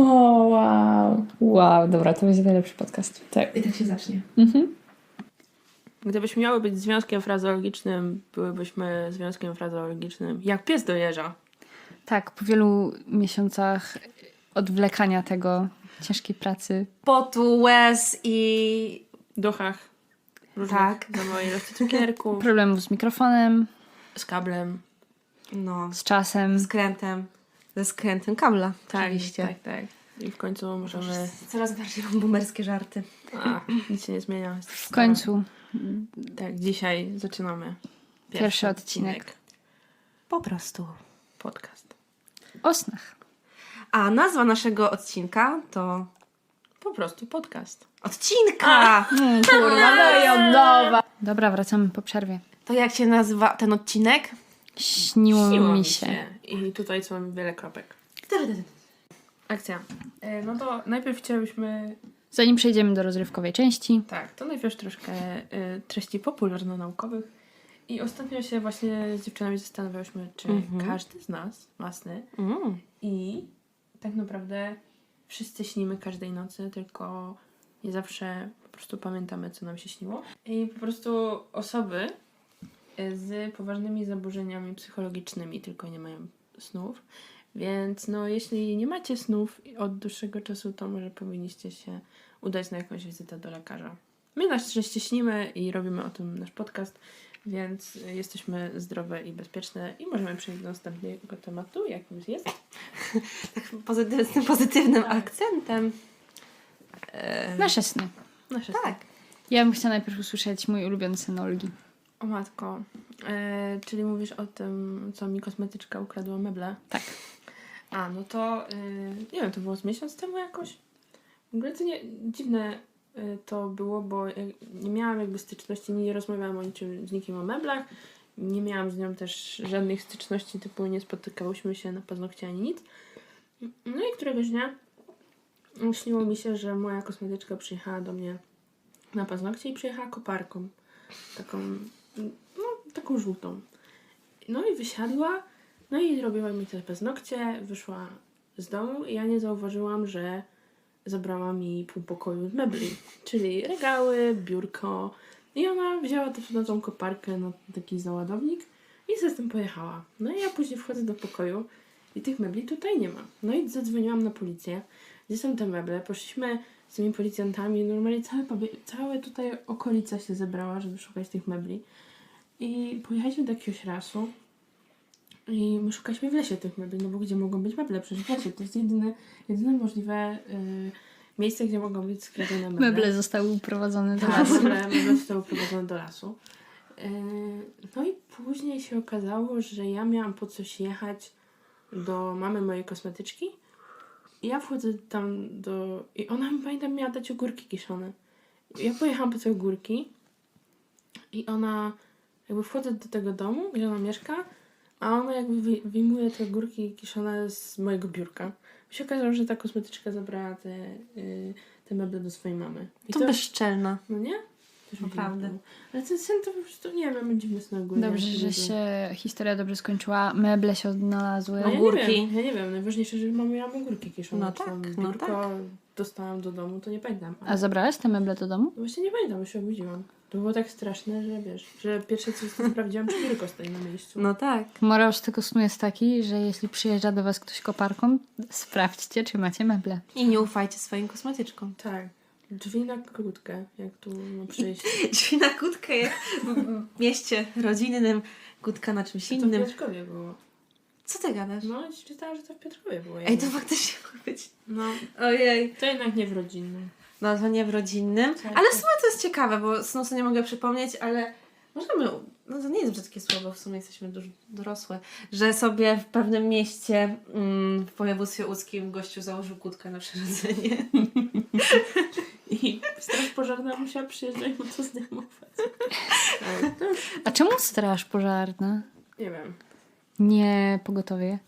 wow. Wow, dobra, to będzie najlepszy podcast. Tak. I tak się zacznie. Mhm. Gdybyśmy miały być związkiem frazeologicznym, byłybyśmy związkiem frazeologicznym jak pies do jeża. Tak, po wielu miesiącach odwlekania tego, ciężkiej pracy. Potu, łez i... Duchach. Różnych, Tak. Na mojej ilości cukierków. Problemów z mikrofonem, z kablem. No, z czasem. skrętem. Ze skrętem kabla, Tak, oczywiście. tak, tak. I w końcu możemy... Coraz bardziej mam boomerskie żarty. A, nic się nie zmienia. Jest W końcu Tak, dzisiaj zaczynamy. Pierwszy odcinek. Po prostu. Podcast. o snach. A nazwa naszego odcinka to... Po prostu podcast. Odcinka! Mm, kurwa, no i od nowa. Dobra, wracamy po przerwie. To jak się nazywa ten odcinek? Śniło, Śniło mi się. I tutaj są wiele kropek. Akcja. E, No to najpierw chciałyśmy... Zanim przejdziemy do rozrywkowej części, Tak, to najpierw troszkę e, treści popularno-naukowych. I ostatnio się właśnie z dziewczynami zastanawiałyśmy, czy Mhm. każdy z nas ma sny. Mm. I tak naprawdę wszyscy śnimy każdej nocy, tylko nie zawsze po prostu pamiętamy, co nam się śniło. I po prostu osoby z poważnymi zaburzeniami psychologicznymi tylko nie mają snów. Więc no, jeśli nie macie snów od dłuższego czasu, to może powinniście się udać na jakąś wizytę do lekarza. My na szczęście śnimy i robimy o tym nasz podcast, więc jesteśmy zdrowe i bezpieczne i możemy przejść do następnego tematu, jakim jest Pozytyw, z tym pozytywnym akcentem. E, nasze sny. nasze tak. Ja bym chciała najpierw usłyszeć mój ulubiony sen Olgi. O matko, e, czyli mówisz o tym, co mi kosmetyczka ukradła meble? Tak. A, no to e, nie wiem, to było z miesiąc temu jakoś? W ogóle to nie, dziwne e, to było, bo e, nie miałam jakby styczności, nie rozmawiałam o niczym z nikim o meblach, nie miałam z nią też żadnych styczności, typu nie spotykałyśmy się na paznokcie ani nic. No i któregoś dnia śniło mi się, że moja kosmetyczka przyjechała do mnie na paznokcie i przyjechała koparką. Taką, no, taką żółtą. No i wysiadła, no i zrobiła mi te paznokcie, wyszła z domu i ja nie zauważyłam, że zabrała mi pół pokoju mebli, czyli regały, biurko. I ona wzięła to na tą koparkę, na taki załadownik i ze z tym pojechała. No i ja później wchodzę do pokoju i tych mebli tutaj nie ma. No i zadzwoniłam na policję. Gdzie są te meble? Poszliśmy z tymi policjantami, normalnie całe, całe tutaj okolica się zebrała, żeby szukać tych mebli. I pojechaliśmy do jakiegoś rasu i my szukaliśmy w lesie tych mebli, no bo gdzie mogą być meble? Przecież w lesie to jest jedyne, jedyne możliwe y, miejsce, gdzie mogą być skradzione meble. Meble zostały uprowadzone do Tak, lasu. meble, meble zostały uprowadzone do lasu. Yy, No i później się okazało, że ja miałam po coś jechać do mamy mojej kosmetyczki. I ja wchodzę tam do... I ona mi, pamiętam, miała dać ogórki kiszone. Ja pojechałam po te ogórki i ona... Jakby wchodzę do tego domu, gdzie ona mieszka, a ona jakby wy, wyjmuje te ogórki kiszone z mojego biurka. I się okazało, że ta kosmetyczka zabrała te, yy, te meble do swojej mamy. I To bezczelna. no nie? Naprawdę. Ale ten sen to po prostu, nie wiem, dziwny sen ogólnie. Dobrze, że się historia dobrze skończyła. Meble się odnalazły. No ja Ogórki. Nie wiem, ja nie wiem, najważniejsze, że mam miałam ogórki kiszone. No tak, no tak. dostałam do domu, to nie pamiętam. A zabrałaś te meble do domu? No Właśnie nie pamiętam, bo się obudziłam. To było tak straszne, że wiesz, że pierwsze co sprawdziłam, czy biurko stoi na miejscu. No tak. Morał z tego snu jest taki, że jeśli przyjeżdża do was ktoś koparką, sprawdźcie, czy macie meble. I nie ufajcie swoim kosmetyczkom. Tak. Drzwi na krótkę, jak tu przyjść. Drzwi na kutkę jak w mieście rodzinnym, kutka na czymś To w innym. Piotrkowie było. Co ty gadasz? No, czytałam, że to w Piotrkowie było. Ej, to faktycznie mógł być. No, Ojej. to jednak nie w rodzinnym. No to nie w rodzinnym. Tak, Ale w tak. sumie to jest ciekawe, bo snu sobie nie mogę przypomnieć, ale możemy, no to nie jest brzydkie słowo, w sumie jesteśmy już dorosłe, że sobie w pewnym mieście mm, w województwie łódzkim gościu założył kłódkę na przyrodzenie. I straż pożarna musiała przyjeżdżać mu to zdejmować. Tak, A czemu straż pożarna? nie wiem. Nie pogotowie.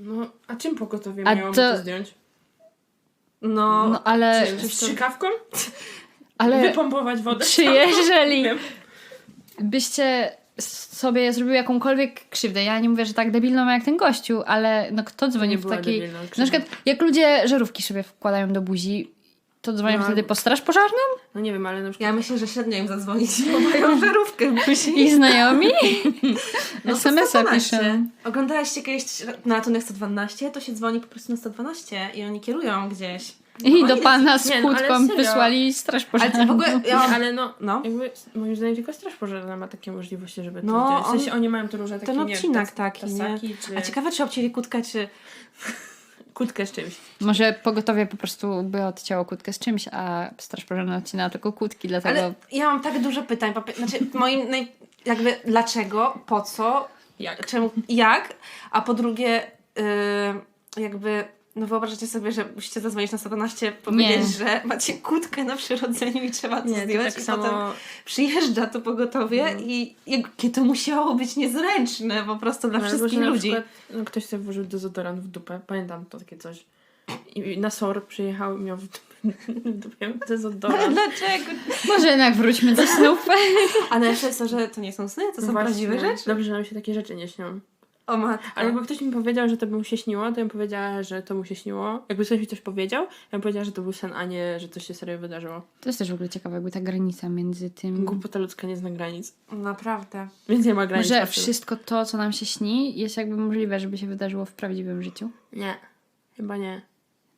No, a czym pogotowie A miało mu to- to zdjąć? No, No ale, Z strzykawką? ale Wypompować wodę? czy jeżeli byście sobie zrobił jakąkolwiek krzywdę. Ja nie mówię, że tak debilną jak ten gościu, ale no kto dzwoni Nie w takiej... debilna Na przykład jak ludzie żarówki sobie wkładają do buzi, to dzwonią No, wtedy po straż pożarną? No nie wiem, ale na przykład... Ja myślę, że średnio im zadzwonić, bo mają żarówkę. I znajomi? No to SMS-a 112. piszą. Oglądałaście kiedyś na ratunek 112? To się dzwoni po prostu na 112 i oni kierują gdzieś. I No, do oni- pana z Nie, no, ale kłódką serio. wysłali straż Ale pożarną. w ogóle ja Nie, ale no, No. jakby moim zdaniem tylko straż pożarna ma takie możliwości, żeby to No, zdjąć. W sensie on- oni mają to różne takie, ten nie odcinek tas- taki, nie? tasaki, czy A ciekawe, czy obcięli kłódkę, czy... kłódkę z czymś. Może pogotowie po prostu by odcięło kłódkę z czymś, a straż pożarna odcinała tylko kłódki, dlatego... Ale ja mam tak dużo pytań. Znaczy, moim naj... jakby dlaczego, po co, Jak? czemu, jak, a po drugie yy, jakby no wyobraźcie sobie, że musicie zadzwonić na 112, powiedzieć, że macie kłódkę na przyrodzeniu i trzeba to Nie, to zdjąć tak i samo... potem przyjeżdża to pogotowie i jakie to musiało być niezręczne po prostu dla No, wszystkich na ludzi. Przykład, no, ktoś sobie włożył dezodorant w dupę. Pamiętam to takie coś. I na SOR przyjechał i miał w dupie, dupie Ale dezodorant. dlaczego? Może jednak wróćmy do snów. A najlepsze jest to, że to nie są sny, to są No Właśnie. prawdziwe rzeczy. Dobrze, że nam się takie rzeczy nie śnią. O matko. Ale jakby ktoś mi powiedział, że to by mu się śniło, to ja bym powiedziała, że to mu się śniło. Jakby ktoś mi coś powiedział, ja bym powiedziała, że to był sen, a nie, że coś się serio wydarzyło. To jest też w ogóle ciekawe, jakby ta granica między tym... Głupota ludzka nie zna granic. Naprawdę. Więc nie ma granic. Może absolutnie. wszystko to, co nam się śni, jest jakby możliwe, żeby się wydarzyło w prawdziwym życiu. Nie. Chyba nie.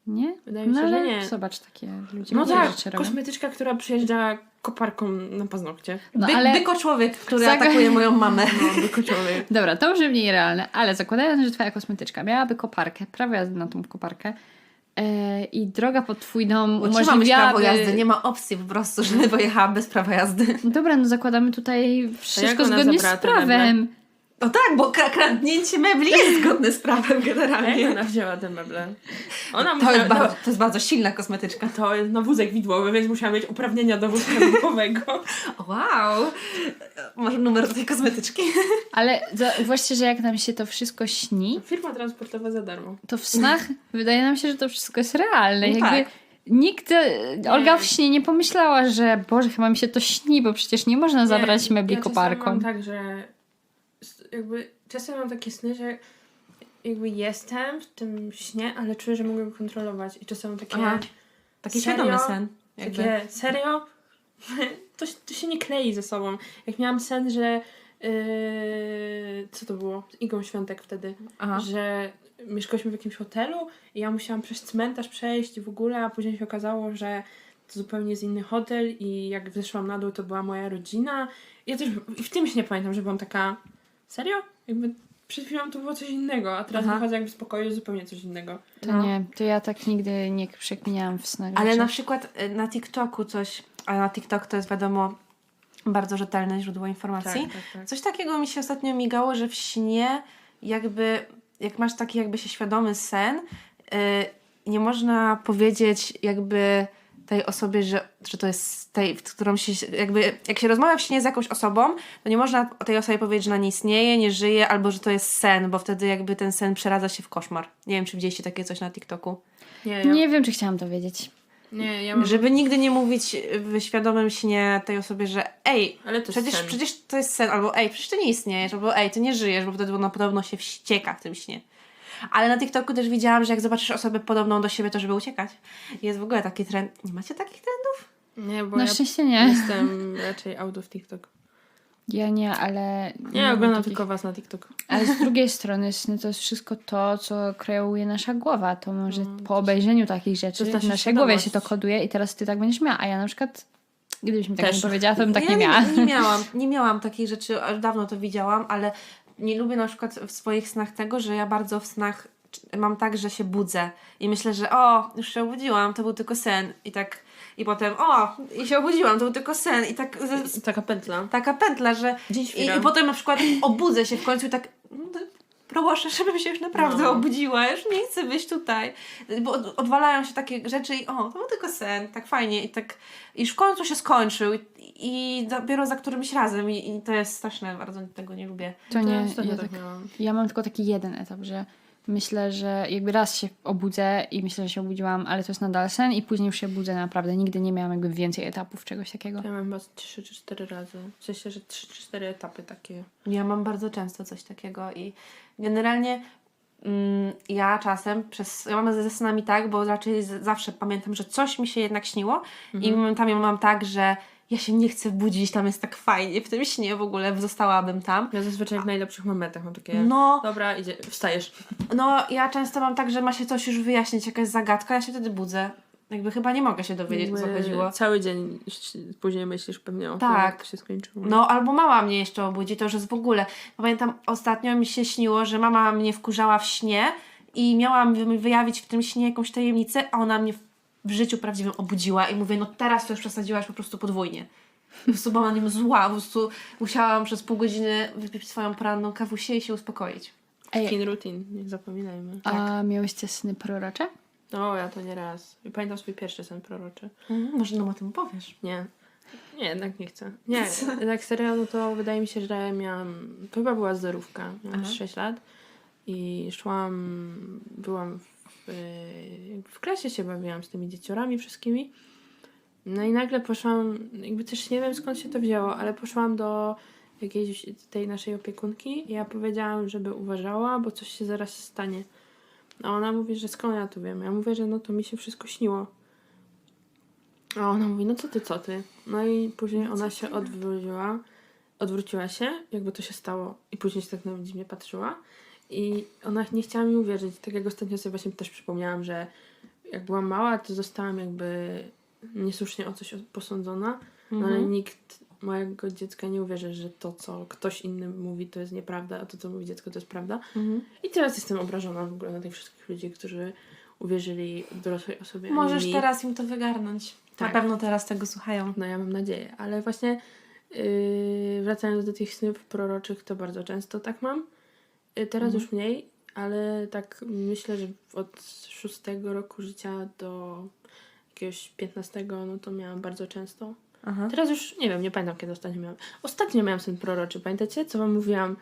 Nie? Wydaje mi no się, że ale nie. zobacz, takie ludzie No tak, rzeczy robią. kosmetyczka, która przyjeżdża koparką na paznokcie. No By, ale... Byko człowiek, który Zag- atakuje moją mamę. No, wykoczowy. Dobra, to może mniej realne, ale zakładając, że twoja kosmetyczka miałaby koparkę, prawo jazdy na tą koparkę e, i droga pod twój dom trzeba mieć prawo umożliwiałaby... jazdy, nie ma opcji po prostu, żeby pojechała bez prawa jazdy. Dobra, no zakładamy tutaj wszystko zgodnie z prawem. No tak, bo kra- kradnięcie mebli jest zgodne z prawem Jak generalnie. ona wzięła te meble? Ona To musiała, jest, bardzo, to jest bardzo silna kosmetyczka. to jest na wózek widłowy, więc musiała mieć uprawnienia do wózka widłowego. Wow! Może numer do tej kosmetyczki? Ale zauważcie, że jak nam się to wszystko śni, Firma transportowa za darmo. to w snach wydaje nam się, że to wszystko jest realne. No Jakby tak. nikt, e, Olga w śnie nie pomyślała, że Boże, chyba mi się to śni, bo przecież nie można zabrać Nie, mebli ja koparką. mam tak, że jakby czasem mam takie sny, że jakby jestem w tym śnie, ale czuję, że mogę go kontrolować. I czasem mam takie, Aha. Taki Serio? świadomy sen. Jakby. takie serio? To, to się nie klei ze sobą. Jak miałam sen, że yy, co to było? Z Igą Świątek wtedy. Aha. że mieszkaliśmy w jakimś hotelu i ja musiałam przez cmentarz przejść i w ogóle, a później się okazało, że to zupełnie jest inny hotel i jak zeszłam na dół, to była moja rodzina. Ja też i w tym się nie pamiętam, że byłam taka, serio? Jakby przed chwilą to było coś innego, a teraz Aha. wychodzę jakby z pokoju zupełnie coś innego. To nie, to ja tak nigdy nie przekminiałam w snach. Ale rzeczy. na przykład y, na TikToku coś, a na TikTok to jest wiadomo bardzo rzetelne źródło informacji. Tak, tak, tak. Coś takiego mi się ostatnio migało, że w śnie jakby, jak masz taki jakby się świadomy sen, yy, nie można powiedzieć jakby tej osobie, że, że to jest tej, w którą się, jakby, jak się rozmawia w śnie z jakąś osobą, to nie można o tej osobie powiedzieć, że ona nie istnieje, nie żyje, albo że to jest sen, bo wtedy jakby ten sen przeradza się w koszmar. Nie wiem, czy widzieliście takie coś na TikToku. Nie, ja, Nie wiem, czy chciałam to wiedzieć. nie, ja mam, Żeby nigdy nie mówić w świadomym śnie tej osobie, że ej, ale to Przecież, sen. przecież to jest sen, albo ej, przecież ty nie istniejesz, albo ej, ty nie żyjesz, bo wtedy ona podobno się wścieka w tym śnie. Ale na TikToku też widziałam, że jak zobaczysz osobę podobną do siebie, to żeby uciekać. Jest w ogóle taki trend. Nie macie takich trendów? Nie, bo Na ja szczęście nie. jestem raczej out of TikTok. Ja nie, ale... Nie, mam oglądam takich- tylko was na TikTok. Ale z drugiej strony sny to jest wszystko to, co kreuje nasza głowa. To może Mm, po obejrzeniu takich rzeczy to jest w nasza naszej głowie się to świadomość. koduje i teraz ty tak będziesz miała. A ja na przykład, gdybyś mi tak Też. nie powiedziała, to bym tak ja nie miała. Nie, nie miałam, nie miałam takich rzeczy, aż dawno to widziałam, ale nie lubię na przykład w swoich snach tego, że ja bardzo w snach mam tak, że się budzę i myślę, że o, już się obudziłam, to był tylko sen i tak, i potem o, i się obudziłam, to był tylko sen i tak Taka pętla. taka pętla, że I. I potem na przykład obudzę się w końcu i tak mm, proszę, żebym się już naprawdę No. obudziła, już nie chcę być tutaj. Bo od, odwalają się takie rzeczy i o, to był tylko sen, tak fajnie i tak iż w końcu się skończył i, i dopiero za którymś razem i, i to jest straszne, bardzo tego nie lubię. To nie, ostatnio ja, tak tak, miałam. ja mam tylko taki jeden etap, że Myślę, że jakby raz się obudzę i myślę, że się obudziłam, ale to jest nadal sen i później już się budzę naprawdę. Nigdy nie miałam jakby więcej etapów czegoś takiego. Ja mam chyba 3 czy 4 razy. W sensie, że 3 czy 4 etapy takie. Ja mam bardzo często coś takiego i generalnie mm, ja czasem przez. Ja mam ze snami tak, bo raczej z, zawsze pamiętam, że coś mi się jednak śniło i momentami mam tak, że ja się nie chcę budzić, tam jest tak fajnie w tym śnie w ogóle, zostałabym tam. Ja zazwyczaj w najlepszych momentach mam takie. No, Dobra, idzie, wstajesz. no ja często mam tak, że ma się coś już wyjaśnić, jakaś zagadka, ja się wtedy budzę. Jakby chyba nie mogę się dowiedzieć, o co chodziło. Cały dzień później myślisz pewnie o Tak. tym, jak się skończyło. No, albo mama mnie jeszcze obudzi, to już jest w ogóle. Pamiętam, ostatnio mi się śniło, że mama mnie wkurzała w śnie i miałam wy- wyjawić w tym śnie jakąś tajemnicę, a ona mnie w- życiu prawdziwym obudziła i mówię, no teraz to już przesadziłaś po prostu podwójnie. Po prostu byłam na nim zła, po prostu musiałam przez pół godziny wypić swoją poranną kawusię i się uspokoić. Ej, Skin routine, nie zapominajmy. a miałyście sny prorocze? No, ja to nie raz. I pamiętam swój pierwszy sen proroczy. Mhm, może nam o tym powiesz. Nie. Nie, jednak nie chcę. Nie, tak serio, no to wydaje mi się, że miałam... To chyba była zerówka. Miałam Aha. 6 lat i szłam... Byłam w, w klasie się bawiłam z tymi dzieciorami wszystkimi. No i nagle poszłam, jakby też nie wiem skąd się to wzięło, ale poszłam do jakiejś tej naszej opiekunki i ja powiedziałam, żeby uważała, bo coś się zaraz stanie. A ona mówi, że skąd ja to wiem? Ja mówię, że no to mi się wszystko śniło. A ona mówi, no co ty, co ty? No i później ona się odwróciła, odwróciła się, jakby to się stało i później się tak na dziwnie patrzyła i ona nie chciała mi uwierzyć. Tak jak ostatnio sobie właśnie też przypomniałam, że jak byłam mała, to zostałam jakby niesłusznie o coś posądzona, no ale nikt mojego dziecka nie uwierzy, że to, co ktoś inny mówi, to jest nieprawda, a to, co mówi dziecko, to jest prawda. I teraz jestem obrażona w ogóle na tych wszystkich ludzi, którzy uwierzyli dorosłej osobie. Możesz mi. teraz im to wygarnąć. Tak. Na pewno teraz tego słuchają. No ja mam nadzieję, ale właśnie yy, wracając do tych snów proroczych, to bardzo często tak mam. Yy, teraz już mniej, ale tak myślę, że od szóstego roku życia do jakiegoś 15, no to miałam bardzo często. Aha. Teraz już nie wiem, nie pamiętam kiedy ostatnio miałam. Ostatnio miałam sen proroczy, pamiętacie? Co wam mówiłam,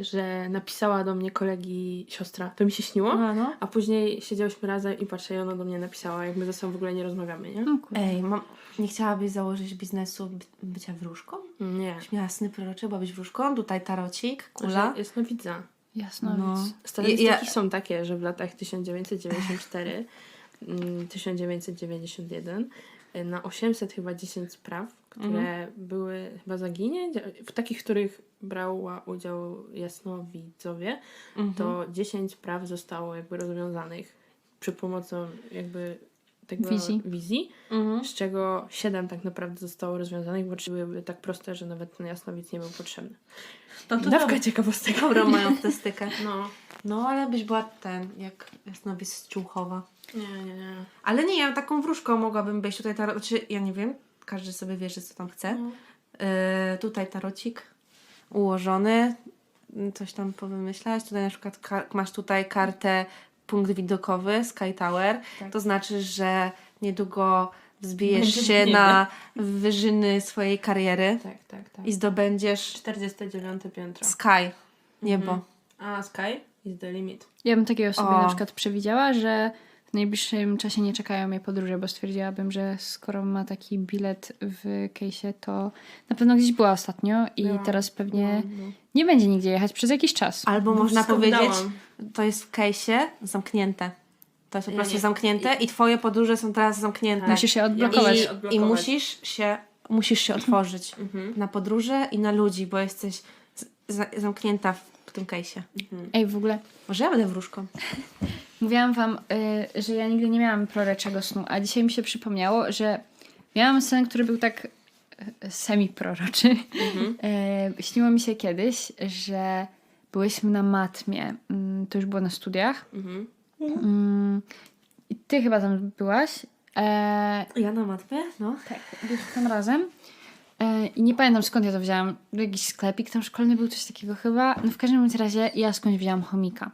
że napisała do mnie kolegi siostra. To mi się śniło. No, no. A później siedziałyśmy razem i patrzę, i ona do mnie napisała, jak my ze sobą w ogóle nie rozmawiamy, nie? No. Ej, mam, nie chciałabyś założyć biznesu by, bycia wróżką? Nie. Miała sny prorocze, byłabyś wróżką, tutaj tarocik, kula. Że Jest no widza. Jasno, No. Statystyki Ja- są takie, że w latach 1994, mm, 1991 y, na 800 chyba 10 spraw, które były chyba zaginięć, w takich, w których brała udział jasnowidzowie, Mhm. to 10 spraw zostało jakby rozwiązanych przy pomocą jakby tego Wizji. wizji Mhm. z czego 7 tak naprawdę zostało rozwiązanych, bo trzy były tak proste, że nawet ten jasnowic nie był potrzebny. No to Dawka ciekawostek. dobrą moją statystykę. No. No, ale byś była ten, jak jasnowic z Czułchowa. Nie, nie, nie. Ale nie, ja taką wróżką mogłabym być. Tutaj tarot, znaczy, ja nie wiem, każdy sobie wierzy, co tam chce. No. Yy, tutaj tarocik ułożony, coś tam powymyślać. Tutaj na przykład masz tutaj kartę punkt widokowy Sky Tower. Tak. To znaczy, że niedługo wzbijesz się na wyżyny swojej kariery Tak, tak, tak. i zdobędziesz 49 piętro. sky, niebo. Mhm. A Sky is the limit. Ja bym takiego sobie O. na przykład przewidziała, że w najbliższym czasie nie czekają mnie podróże, bo stwierdziłabym, że skoro ma taki bilet w case'ie, to na pewno gdzieś była ostatnio i Byłam. teraz pewnie No, no. nie będzie nigdzie jechać przez jakiś czas. Albo No, można powiedzieć, wydałam. to jest w case'ie zamknięte. To jest po prostu nie- zamknięte i twoje podróże są teraz zamknięte. Musisz się odblokować. I, odblokować. I musisz się, musisz się otworzyć Mhm. na podróże i na ludzi, bo jesteś z, za, zamknięta w, w tym case'ie. Mhm. Ej, w ogóle Może ja będę wróżką. mówiłam wam, y, że ja nigdy nie miałam proroczego snu, a dzisiaj mi się przypomniało, że miałam sen, który był tak y, semi-proroczy. Mhm. Y, śniło mi się kiedyś, że byłyśmy na matmie. Mm, To już było na studiach. Mhm. Mm, I ty chyba tam byłaś. E, Ja na matmie? No. tak, byliśmy tam razem. E, I nie pamiętam skąd ja to wzięłam. Jakiś sklepik tam szkolny był, coś takiego chyba. No w każdym razie ja skądś wzięłam chomika.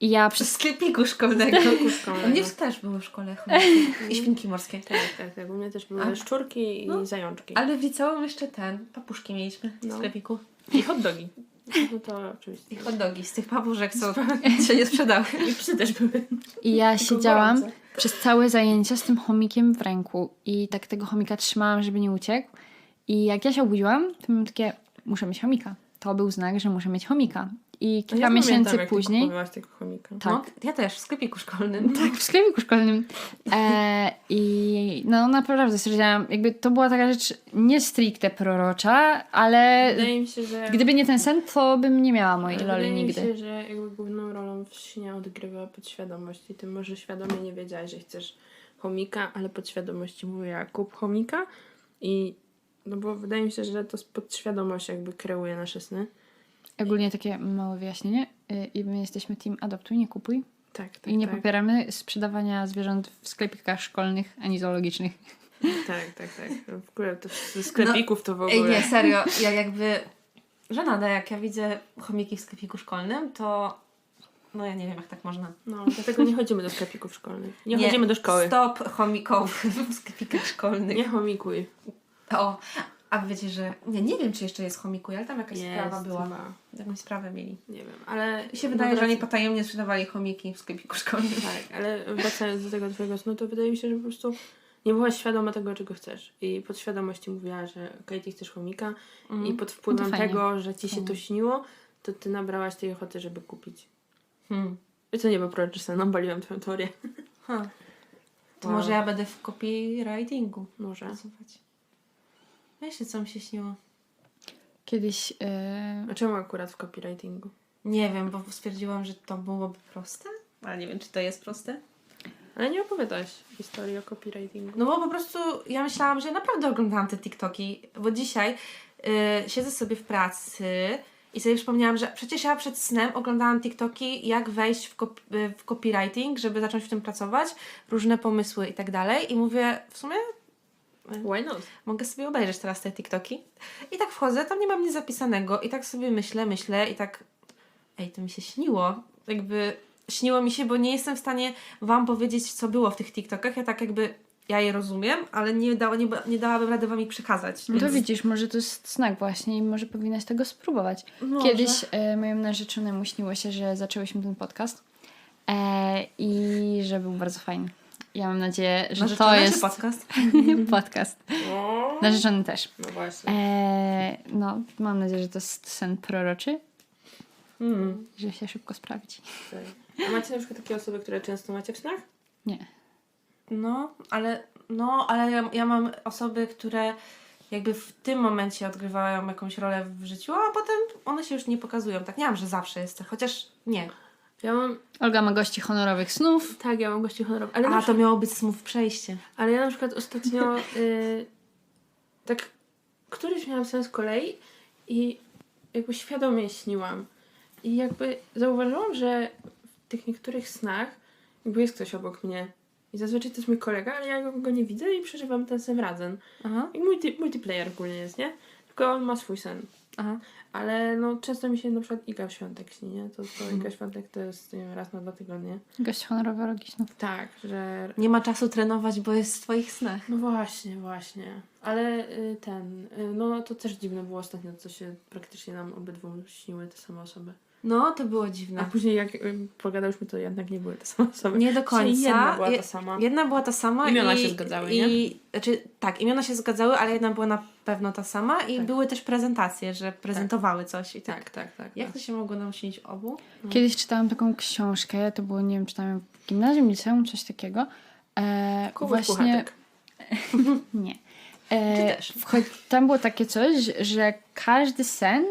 I ja Przez sklepiku szkolnego. U mnie też były w szkole chomiki i świnki morskie. Tak, tak, tak. U mnie też były A. szczurki i No. zajączki. Ale w liceum jeszcze ten, papuszki mieliśmy w No. sklepiku. I hot dogi. No to oczywiście. I hot dogi z tych papróżek, co się nie sprzedały. I psy też były. I ja Tylko siedziałam gorące. przez całe zajęcia z tym chomikiem w ręku i tak tego chomika trzymałam, żeby nie uciekł. I jak ja się obudziłam, to miałam takie, muszę mieć chomika. To był znak, że muszę mieć chomika. I kilka Ja miesięcy pamiętam, jak ty później... kupowałaś tego chomika. Tak. No, ja też, w sklepiku szkolnym. Tak, w sklepiku szkolnym. E, I no naprawdę stwierdziłam, jakby to była taka rzecz nie stricte prorocza, ale Wydaje mi się, że... gdyby nie ten sen, to bym nie miała mojej Wydaje loli mi nigdy. się, że jakby główną rolą w śnie odgrywa podświadomość i ty może świadomie nie wiedziałaś, że chcesz chomika, ale podświadomości mówiła kup chomika i no bo wydaje mi się, że to podświadomość jakby kreuje nasze sny. Ogólnie takie małe wyjaśnienie. Y, I my jesteśmy team adoptuj, nie kupuj. Tak, tak, I nie tak. popieramy sprzedawania zwierząt w sklepikach szkolnych ani zoologicznych. Tak, tak, tak. W ogóle to ze sklepików to w ogóle. Ej, nie, serio, ja jakby... Żenada, jak ja widzę chomiki w sklepiku szkolnym, to... No ja nie wiem, jak tak można. No, dlatego nie chodzimy do sklepików szkolnych. Nie, chodzimy do szkoły. Stop chomikowy w sklepikach szkolnych. Nie chomikuj. O, a wiecie, że... Nie, nie wiem, czy jeszcze jest chomikuj, ale tam jakaś sprawa Jest, była. chyba. Jakąś sprawę mieli. Nie wiem, ale... Mi się wydaje, że oni potajemnie sprzedawali chomiki w sklepiku szkolnym. Tak, ale wracając do tego twojego snu, to wydaje mi się, że po prostu nie byłaś świadoma tego, czego chcesz. I podświadomość ci mówiła, że okej, ty chcesz chomika Mhm. i pod wpływem No to fajnie. tego, że ci się to śniło, to ty nabrałaś tej ochoty, żeby kupić. Hmm. I co nie było proroczne, no baliłam twoją teorię. To Wow. może ja będę w copywritingu Może. pracować. Wiecie, co mi się śniło? Kiedyś y, A czemu akurat w copywritingu? Nie wiem, bo stwierdziłam, że to byłoby proste. Ale nie wiem, czy to jest proste. Ale nie opowiadałaś historii o copywritingu. No bo po prostu ja myślałam, że naprawdę oglądałam te TikToki, bo dzisiaj y, siedzę sobie w pracy i sobie przypomniałam, że przecież ja przed snem oglądałam TikToki, jak wejść w, kop- y, w copywriting, żeby zacząć w tym pracować, różne pomysły i tak dalej. I mówię, w sumie Why not? mogę sobie obejrzeć teraz te TikToki. I tak wchodzę, tam nie mam nic zapisanego i tak sobie myślę, myślę i tak ej, to mi się śniło. Jakby śniło mi się, bo nie jestem w stanie wam powiedzieć, co było w tych TikTokach. Ja tak jakby, ja je rozumiem, ale nie, dało, nie, nie dałabym rady wam ich przekazać. No to Więc- widzisz, może to jest znak właśnie i może powinnaś tego spróbować. Może. Kiedyś e, mojemu narzeczonemu śniło się, że zaczęłyśmy ten podcast e, i że był bardzo fajny. Ja mam nadzieję, że to Narzeczony czy jest podcast. podcast. No, Narzeczony też. no właśnie. E, no, mam nadzieję, że to jest sen proroczy, Hmm. że się szybko sprawdzi. A macie na przykład takie osoby, które często macie w snach? Nie. No, ale, no, ale ja, ja mam osoby, które jakby w tym momencie odgrywają jakąś rolę w życiu, a potem one się już nie pokazują. Tak nie mam, że zawsze jest, chociaż nie. Ja mam, Olga ma gości honorowych snów. tak, ja mam gości honorowych. Ale, A przykład, to miało być smooth przejście. ale ja na przykład ostatnio y, tak któryś miałam sen z kolei i jakby świadomie śniłam. I jakby zauważyłam, że w tych niektórych snach jakby jest ktoś obok mnie. I zazwyczaj to jest mój kolega, ale ja go nie widzę i przeżywam ten sen razem. Aha, I multi, multiplayer ogólnie jest, nie? Tylko on ma swój sen. aha. Ale no często mi się na przykład Iga Świątek śni, nie? To, to Iga Świątek to jest nie wiem, raz na dwa tygodnie. Gość snów. Tak, że... Nie ma czasu trenować, bo jest w twoich snach. No właśnie, właśnie. Ale y, ten, y, no to też dziwne było ostatnio, co się praktycznie nam obydwu śniły te same osoby. No, to było A dziwne. później jak y, pogadałyśmy, to jednak nie były te same osoby. Nie do Czyli końca. Jedna była Je- ta sama. Jedna była ta sama. Imiona i, się zgadzały, i, nie? Znaczy, tak, imiona się zgadzały, ale jedna była na pewno ta sama i Tak. były też prezentacje, że prezentowały coś. I tak. Tak, tak, tak. Jak tak. to się mogło nam śnić obu? Kiedyś czytałam taką książkę, to było, nie wiem, czytałam w gimnazjum, liceum, coś takiego. E, Kubuś właśnie... Nie. E, tam było takie coś, że każdy sen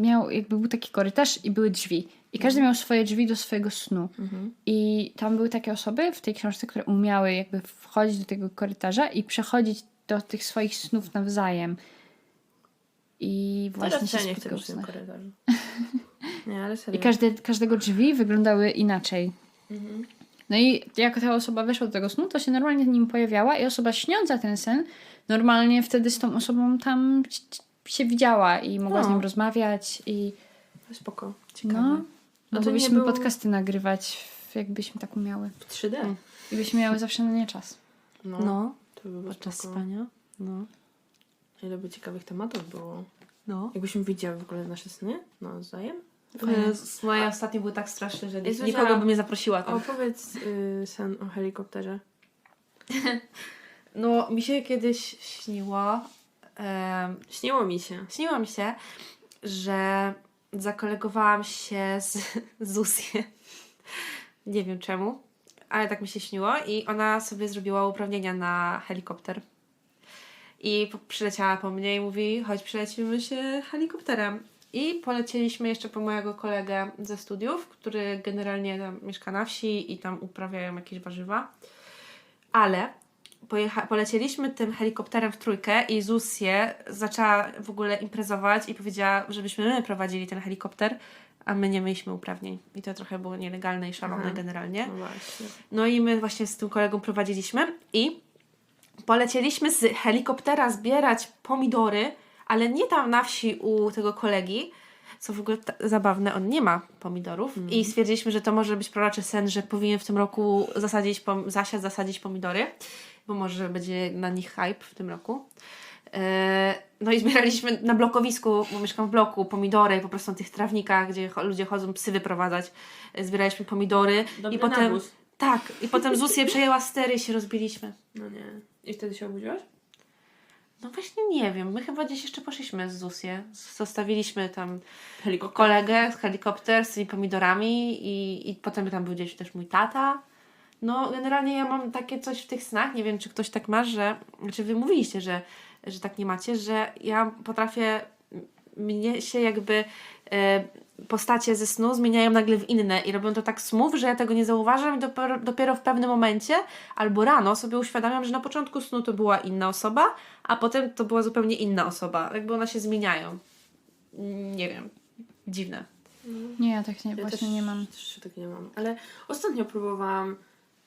miał, jakby był taki korytarz i były drzwi. I każdy miał swoje drzwi do swojego snu. Mhm. I tam były takie osoby w tej książce, które umiały jakby wchodzić do tego korytarza i przechodzić do tych swoich snów nawzajem. I właśnie Teraz się ja nie chcę być w tym korytarzu. Nie, ale serio. I każdy, każdego drzwi wyglądały inaczej. Mhm. No i jak ta osoba weszła do tego snu, to się normalnie z nim pojawiała i osoba śniąca ten sen normalnie wtedy z tą osobą tam się widziała i mogła z No. nim rozmawiać i Spoko. no, No to nie mogliśmy było- podcasty nagrywać, jakbyśmy tak umiały. W 3D. Mm. I byśmy miały zawsze na nie czas. No. No, To by było podczas spoko. spania. No. Ile by ciekawych tematów było. No. Jakbyśmy widziały w ogóle nasze sny nawzajem. Moje ostatnie były tak straszne, że nikogo bym nie zaprosiła tam. Opowiedz y, sen o helikopterze. No, mi się kiedyś śniło, em, Śniło mi się. śniło mi się, że zakolegowałam się z Zusię. Nie wiem czemu, ale tak mi się śniło i ona sobie zrobiła uprawnienia na helikopter. I po- przyleciała po mnie i mówi, chodź przylecimy się helikopterem. I polecieliśmy jeszcze po mojego kolegę ze studiów, który generalnie tam mieszka na wsi i tam uprawiają jakieś warzywa. Ale pojecha- polecieliśmy tym helikopterem w trójkę i Zusie zaczęła w ogóle imprezować i powiedziała, żebyśmy my prowadzili ten helikopter, a my nie mieliśmy uprawnień. I to trochę było nielegalne i szalone Aha. generalnie. No właśnie. No i my właśnie z tym kolegą prowadziliśmy i polecieliśmy z helikoptera zbierać pomidory, ale nie tam na wsi u tego kolegi, co w ogóle zabawne, on nie ma pomidorów i stwierdziliśmy, że to może być proroczy sen, że powinien w tym roku zasadzić, pom- zasiać, zasadzić pomidory, bo może będzie na nich hype w tym roku. E, No i zbieraliśmy na blokowisku, bo mieszkam w bloku, pomidory, po prostu na tych trawnikach, gdzie ludzie chodzą psy wyprowadzać. E, Zbieraliśmy pomidory Dobry i potem... nawóz. Tak, i potem Zuzję przejęła stery i się rozbiliśmy. No nie. I wtedy się obudziłaś? No właśnie nie wiem, my chyba gdzieś jeszcze poszliśmy z Zusię. Zostawiliśmy tam Helikopter. kolegę z helikopter z tymi pomidorami i, i potem tam był gdzieś też mój tata. No generalnie ja mam takie coś w tych snach, nie wiem czy ktoś tak ma, że, czy wy mówiliście, że, że tak nie macie, że ja potrafię, mnie się jakby e, postacie ze snu zmieniają nagle w inne i robią to tak smooth, że ja tego nie zauważam i dopiero, dopiero w pewnym momencie albo rano sobie uświadamiam, że na początku snu to była inna osoba, a potem to była zupełnie inna osoba. Jakby one się zmieniają. Nie wiem. Dziwne. Nie, ja tak nie, Ja właśnie też, nie mam. Też tak nie mam. Ale ostatnio próbowałam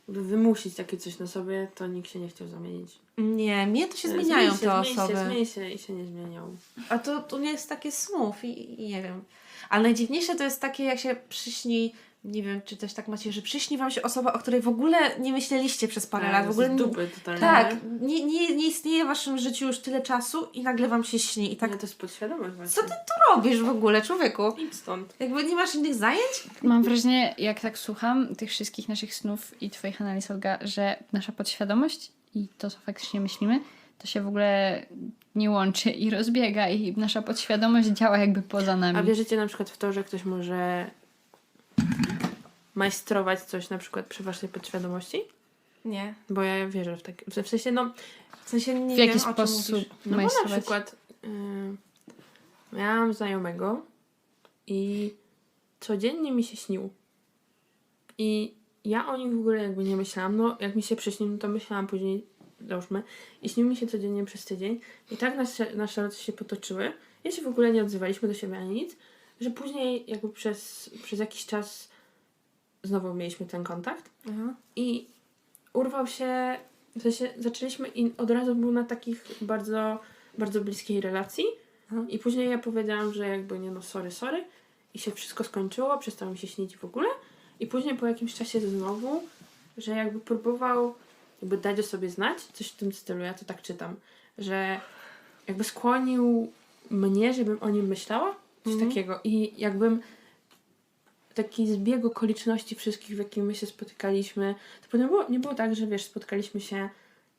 by wymusić takie coś na sobie, to nikt się nie chciał zamienić. Nie, mnie to się zmieniają się, te zmień osoby. Się, zmień się i się nie zmieniał. A to, to nie jest takie smooth i, i nie wiem. Ale najdziwniejsze to jest takie, jak się przyśni, nie wiem, czy też tak macie, że przyśni wam się osoba, o której w ogóle nie myśleliście przez parę lat. W ogóle dupy totalnie. tak, nie, nie, nie istnieje w waszym życiu już tyle czasu i nagle wam się śni. I tak, Tak. Nie, to jest podświadomość właśnie. co ty tu robisz w ogóle, człowieku? Idź stąd. Jakby nie masz innych zajęć? Mam wrażenie, jak tak słucham tych wszystkich naszych snów i Twoich analiz, Olga, że nasza podświadomość i to, co faktycznie myślimy, to się w ogóle nie łączy i rozbiega i nasza podświadomość działa jakby poza nami. A wierzycie na przykład w to, że ktoś może majstrować coś na przykład przy waszej podświadomości? Nie. Bo ja wierzę w takie. W sensie, no, W sensie nie w wiem, jaki o czym sposób mówisz. no bo na majstrować? przykład yy, miałam znajomego i codziennie mi się śnił. I ja o nim w ogóle jakby nie myślałam. No, jak mi się przyśnił, no to myślałam później, załóżmy, i śnił mi się codziennie przez tydzień. I tak nasze, nasze losy się potoczyły. Ja się w ogóle nie odzywaliśmy do siebie ani nic, że później jakby przez, przez jakiś czas znowu mieliśmy ten kontakt. Mhm. I urwał się, w sensie zaczęliśmy i od razu był na takich bardzo, bardzo bliskiej relacji. Mhm. I później ja powiedziałam, że jakby nie no, sorry, sorry. I się wszystko skończyło, przestało mi się śnić w ogóle. I później po jakimś czasie znowu, że jakby próbował jakby dać o sobie znać, coś w tym stylu, ja to tak czytam, że jakby skłonił mnie, żebym o nim myślała, coś Mhm. takiego. I jakbym taki zbieg okoliczności wszystkich, w jakim my się spotykaliśmy, to potem było, nie było tak, że wiesz, spotkaliśmy się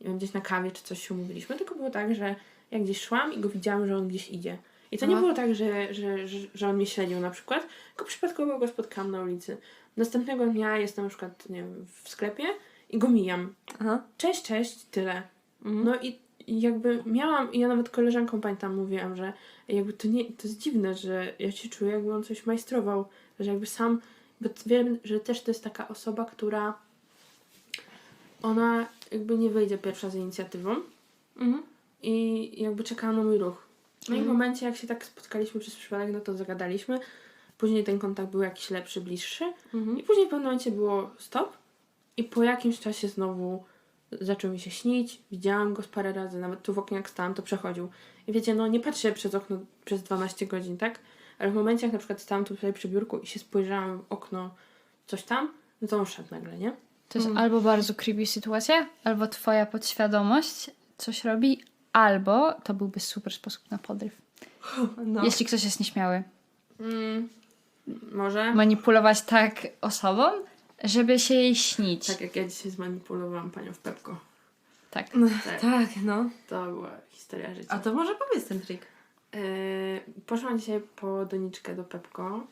nie wiem, gdzieś na kawie czy coś się umówiliśmy, tylko było tak, że ja gdzieś szłam i go widziałam, że on gdzieś idzie. I to nie było tak, że, że, że, że on mnie śledził na przykład, tylko przypadkowo go spotkałam na ulicy. Następnego dnia jestem na przykład, nie wiem, w sklepie i go mijam. Aha. Cześć, cześć, tyle. Mhm. No i, i jakby miałam, i ja nawet koleżankom pamiętam mówiłam, że jakby to nie, to jest dziwne, że ja się czuję, jakby on coś majstrował, że jakby sam, bo wiem, że też to jest taka osoba, która ona jakby nie wyjdzie pierwsza z inicjatywą Mhm. i jakby czekała na mój ruch. No i w Mhm. momencie, jak się tak spotkaliśmy przez przypadek, no to zagadaliśmy. Później ten kontakt był jakiś lepszy, bliższy. Mhm. I później w pewnym momencie było stop. I po jakimś czasie znowu zaczął mi się śnić. Widziałam go z parę razy, nawet tu w oknie jak stałam, to przechodził. I wiecie, no nie patrzę przez okno przez 12 godzin, tak? Ale w momencie, jak na przykład stałam tutaj przy biurku i się spojrzałam w okno, coś tam, no to on szedł nagle, nie? To jest Mhm. albo bardzo creepy sytuacja, albo twoja podświadomość coś robi, albo to byłby super sposób na podryw. No. Jeśli ktoś jest nieśmiały. Mm, może? Manipulować tak osobą, żeby się jej śnić. Tak jak ja dzisiaj zmanipulowałam panią w Pepko. Tak. Tak. Tak, no. To była historia życia. A to może powiedz ten trik. Yy, poszłam dzisiaj po doniczkę do Pepko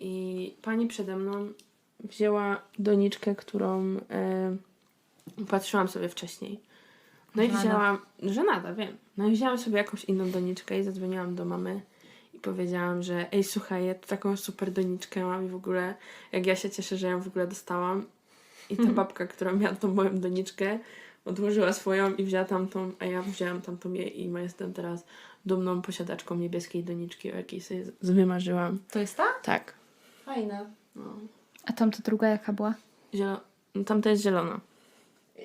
i pani przede mną wzięła doniczkę, którą yy, patrzyłam sobie wcześniej. No i Żenada. wzięłam, żenada, wiem. No i wzięłam sobie jakąś inną doniczkę i zadzwoniłam do mamy i powiedziałam, że ej, słuchaj, ja tu taką super doniczkę mam i w ogóle, jak ja się cieszę, że ją w ogóle dostałam. I ta babka, która miała tą moją doniczkę, odłożyła swoją i wzięła tamtą, a ja wzięłam tamtą jej i jestem teraz dumną posiadaczką niebieskiej doniczki, o jakiej sobie wymarzyłam. To jest ta? Tak. Fajna. No. A tam to druga jaka była? Zielo... no, Tamta jest zielona.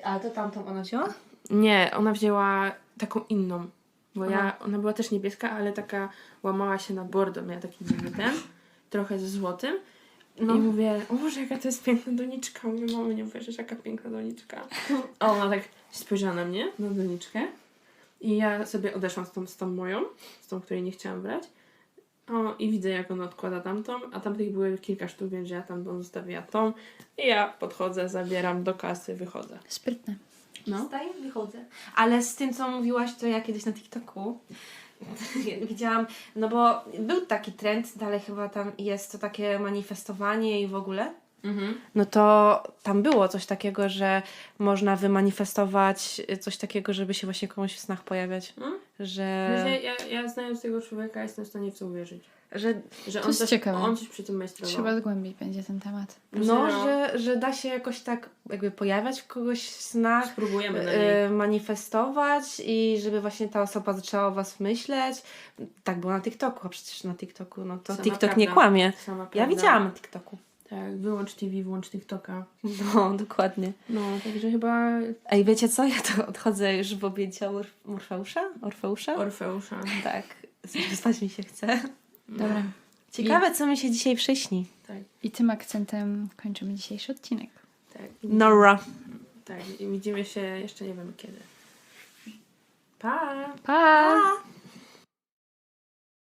Ale to tamtą ona wzięła? Nie, ona wzięła taką inną. Bo ja, ona była też niebieska, ale taka łamała się na bordo, miała taki dziwny ten, trochę ze złotym. No. I mówię, o Boże, jaka to jest piękna doniczka. Mówię, mamo, nie uwierzysz, jaka piękna doniczka. A ona tak spojrzała na mnie, na doniczkę. I ja sobie odeszłam z tą, z tą moją, z tą, której nie chciałam brać. O, i widzę, jak ona odkłada tamtą, a tamtych były kilka sztuk, więc ja tamtą zostawiła tą. I ja podchodzę, zabieram do kasy, wychodzę. Sprytne. No. Wstaję, wychodzę. Ale z tym, co mówiłaś, to ja kiedyś na TikToku widziałam, no bo był taki trend, dalej chyba tam jest to takie manifestowanie i w ogóle. Mhm. No to tam było coś takiego, że można wymanifestować coś takiego, żeby się właśnie komuś w snach pojawiać. Mm. Że, Myślę, ja, ja znając tego człowieka jestem w stanie w to uwierzyć. że Że To on jest coś, ciekawe. on coś przy tym majstrował. Trzeba zgłębić będzie ten temat. no, Serio? że, że da się jakoś tak jakby pojawiać w kogoś w snach. Spróbujemy na niej. y, manifestować i żeby właśnie ta osoba zaczęła o was myśleć. Tak było na TikToku, a przecież na TikToku, no to Sama TikTok prawda. nie kłamie. Sama Ja prawda. widziałam na TikToku. Tak, wyłącz TV, włącz TikToka. No, dokładnie. No, także chyba Ej, wiecie co? Ja to odchodzę już w objęcia Orf- Orfeusza? Orfeusza? Orfeusza. tak. Spać mi się chce. Dobra. Ciekawe, co mi się dzisiaj przyśni. Tak, I tym akcentem kończymy dzisiejszy odcinek. tak. Nora. Tak, i widzimy się jeszcze nie wiem kiedy. Pa! Pa!